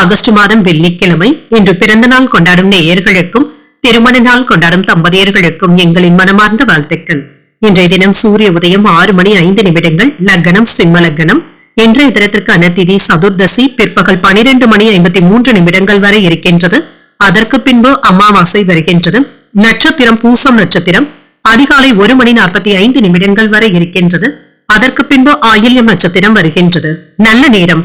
August மாதம் வெள்ளிக்கிழமை இன்று பிறந்த நாள் கொண்டாடும் நேயர்களுக்கும் திருமண நாள் கொண்டாடும் தம்பதியர்களுக்கும் எங்களின் மனமார்ந்த வாழ்த்துக்கள். இன்றைய தினம் சூரிய உதயம் ஆறு மணி ஐந்து நிமிடங்கள் லக்னம் சிம்ம லக்னம். இன்றைய தினத்திற்கான திதி சதுர்தசி பிற்பகல் பனிரெண்டு மணி ஐம்பத்தி மூன்று நிமிடங்கள் வரை இருக்கின்றது. அதற்கு பின்பு அமாவாசை வருகின்றது. நட்சத்திரம் பூசம் நட்சத்திரம். அதிகாலை ஒரு மணி நாற்பத்தி ஐந்து நிமிடங்கள் வரை இருக்கின்றது. அதற்கு பின்பு ஆயில்யம் நட்சத்திரம் வருகின்றது. நல்ல நேரம்.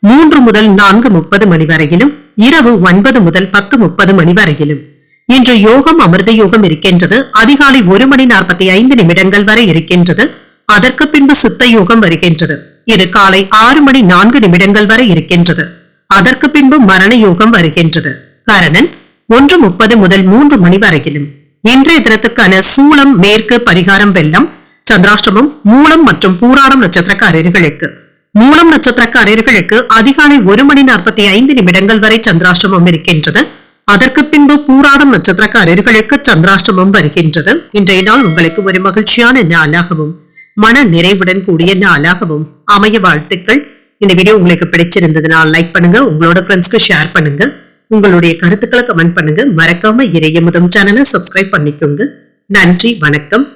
மூன்று முதல் நான்கு முப்பது மணி வரையிலும் இரவு ஒன்பது முதல் பத்து முப்பது மணி வரையிலும். இன்று யோகம் அமிர்த யோகம் இருக்கின்றது. அதிகாலை ஒரு மணி நாற்பத்தி ஐந்து நிமிடங்கள் வரை இருக்கின்றது. அதற்கு பின்பு சித்த யோகம் வருகின்றது. இது காலை ஆறு மணி நான்கு நிமிடங்கள் வரை இருக்கின்றது. அதற்கு பின்பு மரண யோகம் வருகின்றது. கரணன் ஒன்று முப்பது முதல் மூன்று மணி வரையிலும். இன்றைய தினத்துக்கான சூளம் மேற்கு பரிகாரம் வெள்ளம் சந்திராஷ்டமம் மூலம் மற்றும் பூராடம் நட்சத்திரக்காரர்களுக்கு. மூலம் நட்சத்திரக்காரர்களுக்கு அதிகாலை ஒரு மணி நாற்பத்தி ஐந்து நிமிடங்கள் வரை சந்திராஷ்டமம் இருக்கின்றது. அதற்கு பின்பு பூராடம் நட்சத்திரக்காரர்களுக்கு சந்திராஷ்டமம் வருகின்றது. இன்றைய நாள் உங்களுக்கு ஒரு மகிழ்ச்சியான நாளாகவும் மன நிறைவுடன் கூடிய நாளாகவும் அமைய வாழ்த்துக்கள். இந்த வீடியோ உங்களுக்கு பிடிச்சிருந்ததுனால் லைக் பண்ணுங்க உங்களோட ஃப்ரெண்ட்ஸ்க்கு ஷேர் பண்ணுங்க. உங்களுடைய கருத்துக்களை கமெண்ட் பண்ணுங்க. மறக்காம இறைய முதம் சேனலை சப்ஸ்கிரைப் பண்ணிக்கோங்க. நன்றி வணக்கம்.